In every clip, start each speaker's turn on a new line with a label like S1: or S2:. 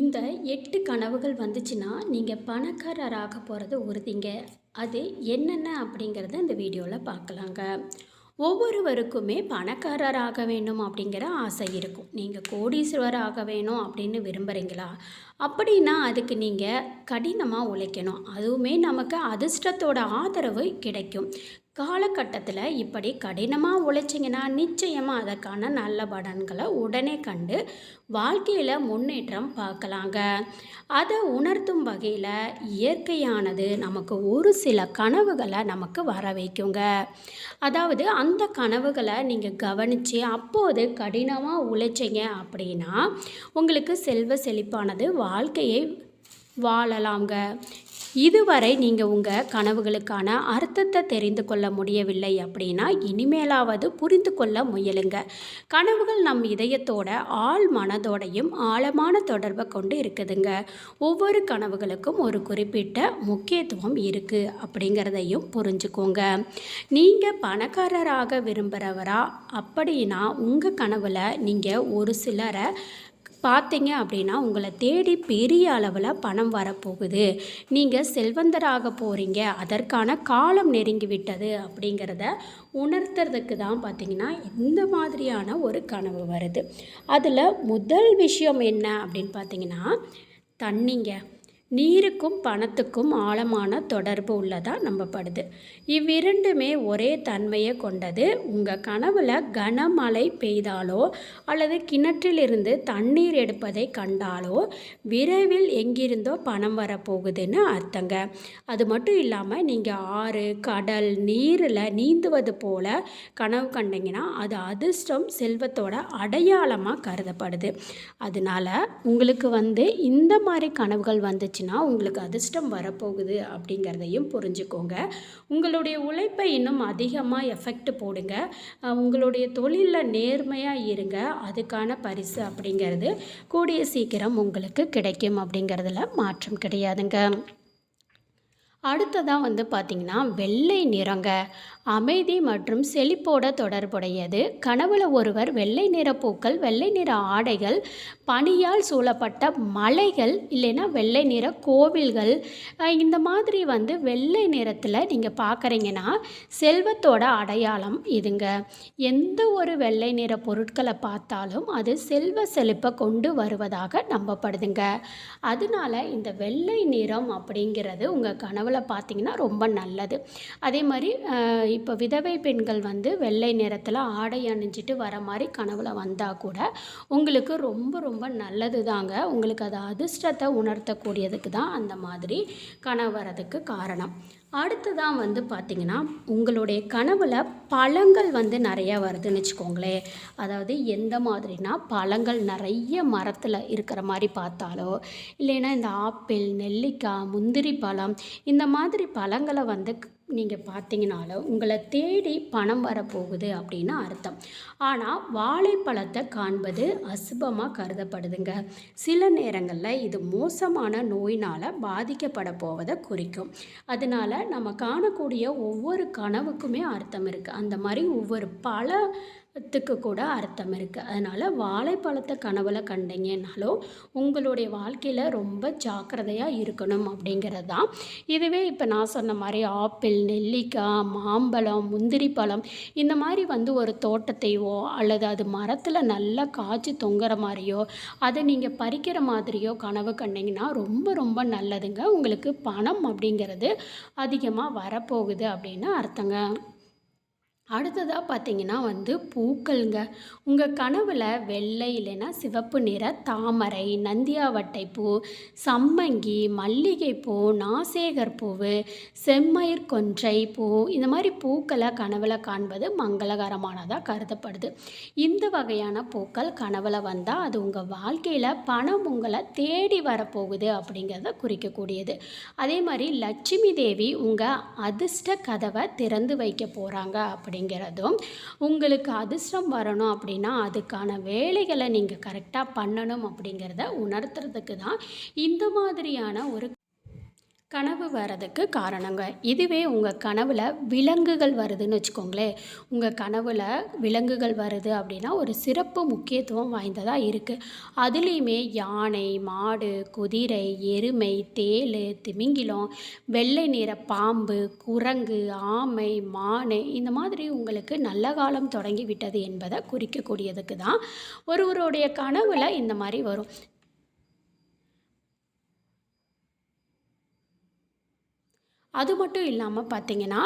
S1: இந்த எட்டு கனவுகள் வந்துச்சுன்னா நீங்கள் பணக்காரராக போகிறது உறுதிங்க. அது என்னென்ன அப்படிங்கிறத இந்த வீடியோவில் பார்க்கலாங்க. ஒவ்வொருவருக்குமே பணக்காரர் ஆக வேணும் அப்படிங்கிற ஆசை இருக்கும். நீங்கள் கோடீஸ்வரர் ஆக வேணும் அப்படின்னு விரும்புகிறீங்களா அப்படின்னா அதுக்கு நீங்கள் கடினமாக உழைக்கணும். அதுவுமே நமக்கு அதிர்ஷ்டத்தோட ஆதரவு கிடைக்கும். காலகட்டத்தில் இப்படி கடினமாக உழைச்சிங்கன்னா நிச்சயமாக அதற்கான நல்ல பலன்களை உடனே கண்டு வாழ்க்கையில் முன்னேற்றம் பார்க்கலாங்க. அதை உணர்த்தும் வகையில் இயற்கையானது நமக்கு ஒரு சில கனவுகளை நமக்கு வர வைக்குங்க. அதாவது அந்த கனவுகளை நீங்கள் கவனித்து அப்போது கடினமாக உழைச்சிங்க அப்படின்னா உங்களுக்கு செல்வ செழிப்பானது வா வாழ்க்கையை வாழலாங்க இதுவரை நீங்கள் உங்கள் கனவுகளுக்கான அர்த்தத்தை தெரிந்து கொள்ள முடியவில்லை அப்படின்னா இனிமேலாவது புரிந்து கொள்ள முயலுங்க. கனவுகள் நம் இதயத்தோட ஆழ் மனதோடையும் ஆழமான தொடர்பை கொண்டு இருக்குதுங்க. ஒவ்வொரு கனவுகளுக்கும் ஒரு குறிப்பிட்ட முக்கியத்துவம் இருக்குது அப்படிங்கிறதையும் புரிஞ்சுக்கோங்க. நீங்கள் பணக்காரராக விரும்புகிறவரா அப்படின்னா உங்கள் கனவில் நீங்கள் ஒரு சிலரை பார்த்தீங்க அப்படின்னா உங்களை தேடி பெரிய அளவில் பணம் வரப்போகுது. நீங்கள் செல்வந்தராக போகிறீங்க அதற்கான காலம் நெருங்கி விட்டது அப்படிங்கிறத உணர்த்துறதுக்கு தான் பார்த்திங்கன்னா இந்த மாதிரியான ஒரு கனவு வருது. அதில் முதல் விஷயம் என்ன அப்படின்னு பார்த்தீங்கன்னா தண்ணிங்க. நீருக்கும் பணத்துக்கும் ஆழமான தொடர்பு உள்ளதாக நம்பப்படுது. இவ்விரண்டுமே ஒரே தன்மையை கொண்டது. உங்கள் கனவில் கனமழை பெய்தாலோ அல்லது கிணற்றிலிருந்து தண்ணீர் எடுப்பதை கண்டாலோ விரைவில் எங்கிருந்தோ பணம் வரப்போகுதுன்னு அர்த்தங்க. அது மட்டும் இல்லாமல் நீங்கள் ஆறு கடல் நீரில் நீந்துவது போல கனவு கண்டீங்கன்னா அது அதிர்ஷ்டம் செல்வத்தோட அடையாளமாக கருதப்படுது. அதனால் உங்களுக்கு வந்து இந்த மாதிரி கனவுகள் வந்துச்சு இருந்துச்சுன்னா உங்களுக்கு அதிர்ஷ்டம் வரப்போகுது அப்படிங்கிறதையும் புரிஞ்சுக்கோங்க. உங்களுடைய உழைப்பை இன்னும் அதிகமாக எஃபெக்ட் போடுங்க. உங்களுடைய தொழிலில் நேர்மையாக இருங்க. அதுக்கான பரிசு அப்படிங்கிறது கூடிய சீக்கிரம் உங்களுக்கு கிடைக்கும் அப்படிங்கிறதுல மாற்றம் கிடையாதுங்க. அடுத்ததாக வந்து பார்த்திங்கன்னா வெள்ளை நிறங்க. அமைதி மற்றும் செழிப்போட தொடர்புடையது. கனவுல ஒருவர் வெள்ளை நிற பூக்கள் வெள்ளை நிற ஆடைகள் பனியால் சூழப்பட்ட மலைகள் இல்லைன்னா வெள்ளை நிற கோவில்கள் இந்த மாதிரி வந்து வெள்ளை நிறத்தில் நீங்கள் பார்க்குறீங்கன்னா செல்வத்தோட அடையாளம் இதுங்க. எந்த ஒரு வெள்ளை நிற பொருட்களை பார்த்தாலும் அது செல்வ செழிப்பை கொண்டு வருவதாக நம்பப்படுதுங்க. அதனால இந்த வெள்ளை நிறம் அப்படிங்கிறது உங்கள் கனவுல பார்த்தீங்கன்னா ரொம்ப நல்லது. அதே மாதிரி இப்போ விதவை பெண்கள் வந்து வெள்ளை நிறத்தில் ஆடை அணிஞ்சிட்டு வர மாதிரி கனவில் வந்தால் கூட உங்களுக்கு ரொம்ப ரொம்ப நல்லது தாங்க. உங்களுக்கு அது அதிர்ஷ்டத்தை உணர்த்தக்கூடியதுக்கு தான் அந்த மாதிரி கனவு வரதுக்கு காரணம். அடுத்ததான் வந்து பார்த்திங்கன்னா உங்களுடைய கனவில் பழங்கள் வந்து நிறையா வருதுன்னு வச்சுக்கோங்களேன். அதாவது எந்த மாதிரினா பழங்கள் நிறைய மரத்தில் இருக்கிற மாதிரி பார்த்தாலோ இல்லைன்னா இந்த ஆப்பிள் நெல்லிக்காய் முந்திரி பழம் இந்த மாதிரி பழங்களை வந்து நீங்கள் பார்த்தீங்கனாலும் உங்களை தேடி பணம் வரப்போகுது அப்படின்னு அர்த்தம். ஆனால் வாழைப்பழத்தை காண்பது அசுபமாக கருதப்படுதுங்க. சில நேரங்களில் இது மோசமான நோயினால் பாதிக்கப்பட போவதை குறிக்கும். அதனால் நம்ம காணக்கூடிய ஒவ்வொரு கனவுக்குமே அர்த்தம் இருக்குது அந்த மாதிரி ஒவ்வொரு பல த்துக்கு கூட அர்த்தம் இருக்குது அதனால் வாழைப்பழத்தை கனவில் கண்டீங்கன்னாலும் உங்களுடைய வாழ்க்கையில் ரொம்ப ஜாக்கிரதையாக இருக்கணும் அப்படிங்கிறது தான். இதுவே இப்போ நான் சொன்ன மாதிரி ஆப்பிள் நெல்லிக்காய் மாம்பழம் முந்திரி பழம் இந்த மாதிரி வந்து ஒரு தோட்டத்தையோ அல்லது அது மரத்தில் நல்லா காய்ச்சி தொங்குற மாதிரியோ அதை நீங்கள் பறிக்கிற மாதிரியோ கனவு கண்டிங்கன்னா ரொம்ப ரொம்ப நல்லதுங்க. உங்களுக்கு பணம் அப்படிங்கிறது அதிகமாக வரப்போகுது அப்படின்னு அர்த்தங்க. அடுத்ததாக பார்த்தீங்கன்னா வந்து பூக்கள்ங்க. உங்கள் கனவில் வெள்ளை இல்லைன்னா சிவப்பு நிற தாமரை நந்தியாவட்டை பூ சம்மங்கி மல்லிகைப்பூ நாசேகர் பூவு செம்மயிர் கொன்றை பூ இந்த மாதிரி பூக்களை கனவில் காண்பது மங்களகரமானதாக கருதப்படுது. இந்த வகையான பூக்கள் கனவில் வந்தால் அது உங்கள் வாழ்க்கையில் பணம் உங்களை தேடி வரப்போகுது அப்படிங்கிறத குறிக்கக்கூடியது. அதே மாதிரி லட்சுமி தேவி உங்கள் அதிர்ஷ்ட கதவை திறந்து வைக்க போகிறாங்க அப்படி அப்படிங்கிறதும் உங்களுக்கு அதிர்ஷ்டம் வரணும் அப்படின்னா அதுக்கான வேலைகளை நீங்கள் கரெக்டாக பண்ணணும் அப்படிங்கிறத உணர்த்துறதுக்கு தான் இந்த மாதிரியான ஒரு கனவு வர்றதுக்கு காரணங்க. இதுவே உங்கள் கனவில் விலங்குகள் வருதுன்னு வச்சுக்கோங்களேன் உங்கள் கனவில் விலங்குகள் வருது அப்படின்னா ஒரு சிறப்பு முக்கியத்துவம் வாய்ந்ததாக இருக்குது அதுலேயுமே யானை மாடு குதிரை எருமை தேள் திமிங்கிலம் வெள்ளை நிற பாம்பு குரங்கு ஆமை மான் இந்த மாதிரி உங்களுக்கு நல்ல காலம் தொடங்கி விட்டது என்பதை குறிக்கக்கூடியதுக்கு தான் ஒருவருடைய கனவில் இந்த மாதிரி வரும். அது மட்டும் இல்லாமல் பார்த்தீங்கன்னா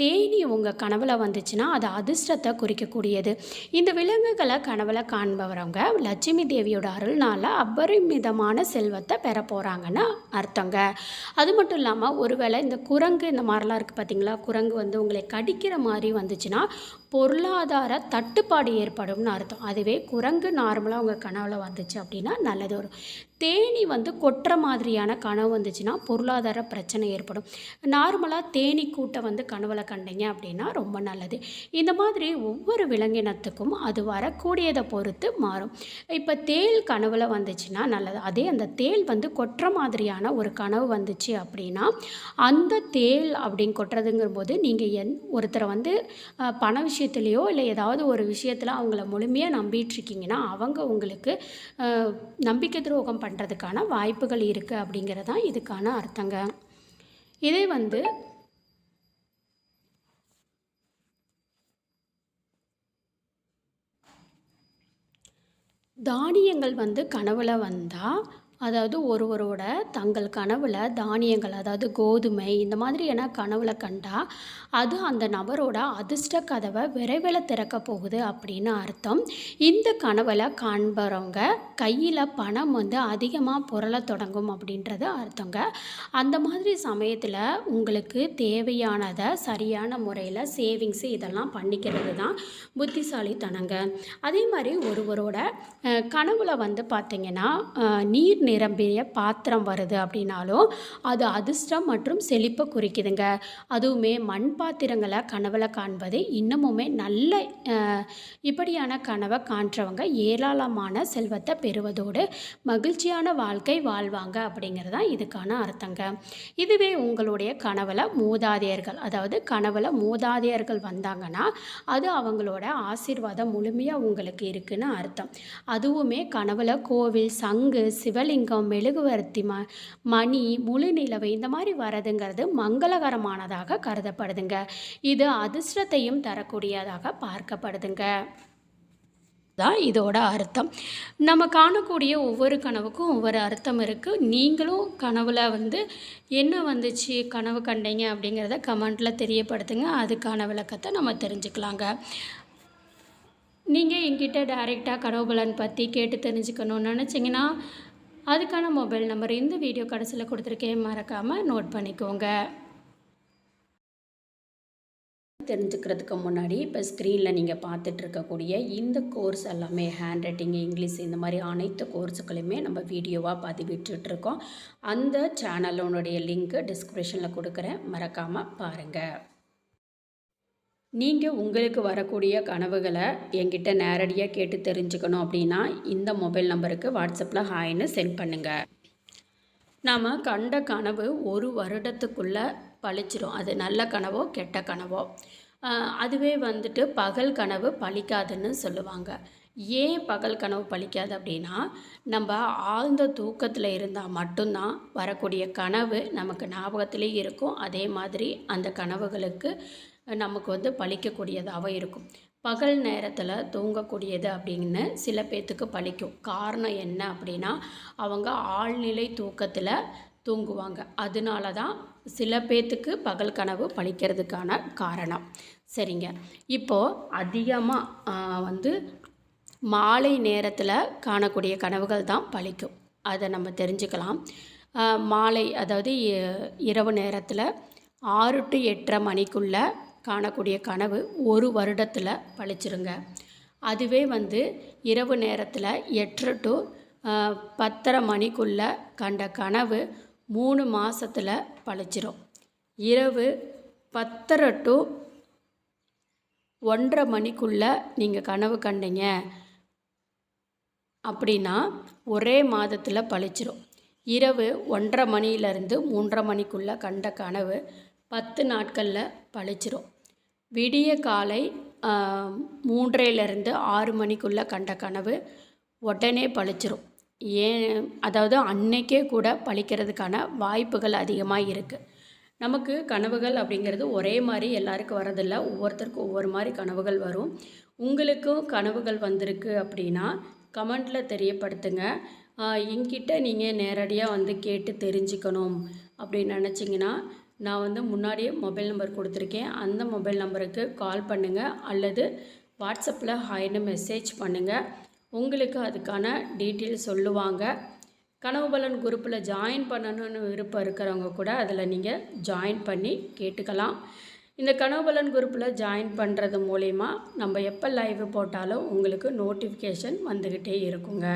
S1: தேனி உங்கள் கனவில் வந்துச்சுன்னா அது அதிர்ஷ்டத்தை குறிக்கக்கூடியது. இந்த விலங்குகளை கனவில் காண்பவரவங்க லட்சுமி தேவியோட அருள்னால அபரிமிதமான செல்வத்தை பெற போகிறாங்கன்னு அர்த்தங்க. அது மட்டும் இல்லாமல் ஒருவேளை இந்த குரங்கு இந்த மாதிரிலாம் இருக்குது பார்த்தீங்களா குரங்கு வந்து உங்களை கடிக்கிற மாதிரி வந்துச்சுன்னா பொருளாதார தட்டுப்பாடு ஏற்படும்னு அர்த்தம். அதுவே குரங்கு நார்மலாக உங்கள் கனவில் வந்துச்சு அப்படின்னா நல்லது. வரும் தேனி வந்து கொட்டுற மாதிரியான கனவு வந்துச்சுன்னா பொருளாதார பிரச்சனை ஏற்படும். நார்மலாக தேனி கூட்டை வந்து கனவில் கண்டீங்க அப்படின்னா ரொம்ப நல்லது. இந்த மாதிரி ஒவ்வொரு விலங்கினத்துக்கும் அது வரக்கூடியதை பொறுத்து மாறும். இப்போ தேள் கனவில் வந்துச்சுன்னா நல்லது. அதே அந்த தேள் வந்து கொட்டுற மாதிரியான ஒரு கனவு வந்துச்சு அப்படின்னா அந்த தேள் அப்படின்னு கொட்டுறதுங்கிற போது நீங்கள் எந் ஒருத்தரை வந்து பண விஷயத்துலேயோ இல்லை ஏதாவது ஒரு விஷயத்தில் அவங்கள முழுமையாக நம்பிட்டுருக்கீங்கன்னா அவங்க உங்களுக்கு நம்பிக்கை துரோகம் பண்ணுறதுக்கான வாய்ப்புகள் இருக்குது அப்படிங்கிறது தான் இதுக்கான அர்த்தங்க. இதே வந்து தானியங்கள் வந்து கனவுல வந்தால் அதாவது ஒருவரோட தங்கள் கனவில் தானியங்கள் அதாவது கோதுமை இந்த மாதிரியான கனவுல கண்டா அது அந்த நபரோட அதிர்ஷ்ட கதவை விரைவில் திறக்க போகுது அப்படின்னு அர்த்தம். இந்த கனவுல காண்பறவங்க கையில் பணம் வந்து அதிகமாக புரள தொடங்கும் அப்படின்றது அர்த்தங்க. அந்த மாதிரி சமயத்தில் உங்களுக்கு தேவையானதை சரியான முறையில் சேவிங்ஸ் இதெல்லாம் பண்ணிக்கிறது தான் புத்திசாலித்தனங்க. அதே மாதிரி ஒருவரோட கனவில் கனவுல வந்து பார்த்தீங்கன்னா நீர் நிரம்பிய பாத்திரம் வருது அப்படின்னாலும் அது அதிர்ஷ்டம் மற்றும் செழிப்பை குறிக்குதுங்க. அதுவுமே மண் பாத்திரங்களை கனவுல காண்பது இன்னமுமே நல்ல இப்படியான கனவை காண்றவங்க ஏராளமான செல்வத்தை பெறுவதோடு மகிழ்ச்சியான வாழ்க்கை வாழ்வாங்க அப்படிங்கிறது தான் இதுக்கான அர்த்தங்க. இதுவே உங்களுடைய கனவுல மூதாதையர்கள் அதாவது கனவுல மூதாதையர்கள் வந்தாங்கன்னா அது அவங்களோட ஆசீர்வாதம் முழுமையாக உங்களுக்கு இருக்குன்னு அர்த்தம். அதுவுமே கனவுல கோவில் சங்கு சிவலிங்கம் மெழுகுவர்த்தி ம மணி முழு நிலவு இந்த மாதிரி வரதுங்கிறது மங்களகரமானதாக கருதப்படுதுங்க. இது அதிர்ஷ்டத்தையும் தரக்கூடியதாக பார்க்கப்படுதுங்க. தான் இதோட அர்த்தம். நம்ம காணக்கூடிய ஒவ்வொரு கனவுக்கும் ஒவ்வொரு அர்த்தம் இருக்குது நீங்களும் கனவில் வந்து என்ன வந்துச்சு கனவு கண்டீங்க அப்படிங்கிறத கமெண்ட்டில் தெரியப்படுத்துங்க. அதுக்கான விளக்கத்தை நம்ம தெரிஞ்சுக்கலாங்க. நீங்கள் எங்கிட்ட டைரெக்டாக கனவு பலன் பற்றி கேட்டு தெரிஞ்சுக்கணும்னு நினச்சிங்கன்னா அதுக்கான மொபைல் நம்பர் இந்த வீடியோ கடைசியில் கொடுத்துருக்கேன். மறக்காமல் நோட் பண்ணிக்கோங்க. தெரிஞ்சுக்கிறதுக்கு முன்னாடி இப்போ ஸ்க்ரீனில் நீங்கள் பார்த்துட்டு இருக்கக்கூடிய இந்த கோர்ஸ் எல்லாமே ஹேண்ட் ரைட்டிங் இங்கிலீஷ் இந்த மாதிரி அனைத்து கோர்ஸுகளையுமே நம்ம வீடியோவாக பதிவிட்டுருக்கோம் அந்த சேனலோனுடைய லிங்க்கு டிஸ்கிரிப்ஷனில் கொடுக்குறேன். மறக்காமல் பாருங்கள் நீங்கள் உங்களுக்கு வரக்கூடிய கனவுகளை என்கிட்ட நேரடியாக கேட்டு தெரிஞ்சுக்கணும் அப்படின்னா இந்த மொபைல் நம்பருக்கு வாட்ஸ்அப்பில் ஹாய்னு சென்ட் பண்ணுங்கள் நாம் கண்ட கனவு ஒரு வருடத்துக்குள்ளே பழிச்சிரும். அது நல்ல கனவோ கெட்ட கனவோ. அதுவே வந்துட்டு பகல் கனவு பழிக்காதுன்னு சொல்லுவாங்க. ஏன் பகல் கனவு பழிக்காது அப்படின்னா நம்ம ஆழ்ந்த தூக்கத்தில் இருந்தால் மட்டும்தான் வரக்கூடிய கனவு நமக்கு ஞாபகத்திலே இருக்கும். அதே மாதிரி அந்த கனவுகளுக்கு நமக்கு வந்து பழிக்கக்கூடியதாகவும் இருக்கும். பகல் நேரத்தில் தூங்கக்கூடியது அப்படின்னு சில பேர்த்துக்கு பழிக்கும். காரணம் என்ன அப்படின்னா அவங்க ஆழ்நிலை தூக்கத்தில் தூங்குவாங்க. அதனால தான் சில பேர்த்துக்கு பகல் கனவு பழிக்கிறதுக்கான காரணம். சரிங்க. இப்போது அதிகமாக வந்து மாலை நேரத்தில் காணக்கூடிய கனவுகள் தான் பழிக்கும். அதை நம்ம தெரிஞ்சுக்கலாம். மாலை அதாவது இரவு நேரத்தில் ஆறு டு எட்டரை மணிக்குள்ளே காணக்கூடிய கனவு ஒரு வருடத்தில் பழிச்சிருங்க. அதுவே வந்து இரவு நேரத்தில் எட்டு டு பத்தரை மணிக்குள்ளே கண்ட கனவு மூணு மாதத்தில் பழிச்சிரும். இரவு பத்தரை டு ஒன்றரை மணிக்குள்ளே நீங்கள் கனவு கண்டீங்க. அப்படின்னா ஒரே மாதத்தில் பழிச்சிரும். இரவு ஒன்றரை மணியிலேருந்து மூன்றரை மணிக்குள்ளே கண்ட கனவு பத்து நாட்களில் பழிச்சிரும். விடிய காலை மூன்றையிலேருந்து ஆறு மணிக்குள்ளே கண்ட கனவு உடனே பழிச்சிரும். ஏன் அதாவது அன்னைக்கே கூட பழிக்கிறதுக்கான வாய்ப்புகள் அதிகமாக இருக்குது நமக்கு கனவுகள் அப்படிங்கிறது ஒரே மாதிரி எல்லாருக்கும் வரதில்லை ஒவ்வொருத்தருக்கும் ஒவ்வொரு மாதிரி கனவுகள் வரும். உங்களுக்கும் கனவுகள் வந்திருக்கு அப்படின்னா கமெண்டில் தெரியப்படுத்துங்க. என்கிட்ட நீங்கள் நேரடியாக வந்து கேட்டு தெரிஞ்சுக்கணும் அப்படின்னு நினச்சிங்கன்னா நான் வந்து முன்னாடியே மொபைல் நம்பர் கொடுத்துருக்கேன். அந்த மொபைல் நம்பருக்கு கால் பண்ணுங்கள் அல்லது வாட்ஸ்அப்பில் ஹாய்னு மெசேஜ் பண்ணுங்கள் உங்களுக்கு அதுக்கான டீட்டெயில் சொல்லுவாங்க. கனவு பலன் குரூப்பில் ஜாயின் பண்ணணும்னு விருப்பம் இருக்கிறவங்க கூட அதில் நீங்கள் ஜாயின் பண்ணி கேட்டுக்கலாம். இந்த கனவுபலன் குரூப்பில் ஜாயின் பண்ணுறது மூலிமா நம்ம எப்போ லைவ் போட்டாலும் உங்களுக்கு நோட்டிஃபிகேஷன் வந்துக்கிட்டே இருக்குங்க.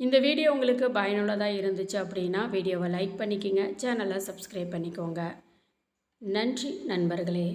S1: இந்த வீடியோ உங்களுக்கு பயனுள்ளதாக இருந்துச்சு அப்படின்னா வீடியோவை லைக் பண்ணிக்கிங்க சேனலை சப்ஸ்கிரைப் பண்ணிக்கோங்க. நன்றி நண்பர்களே.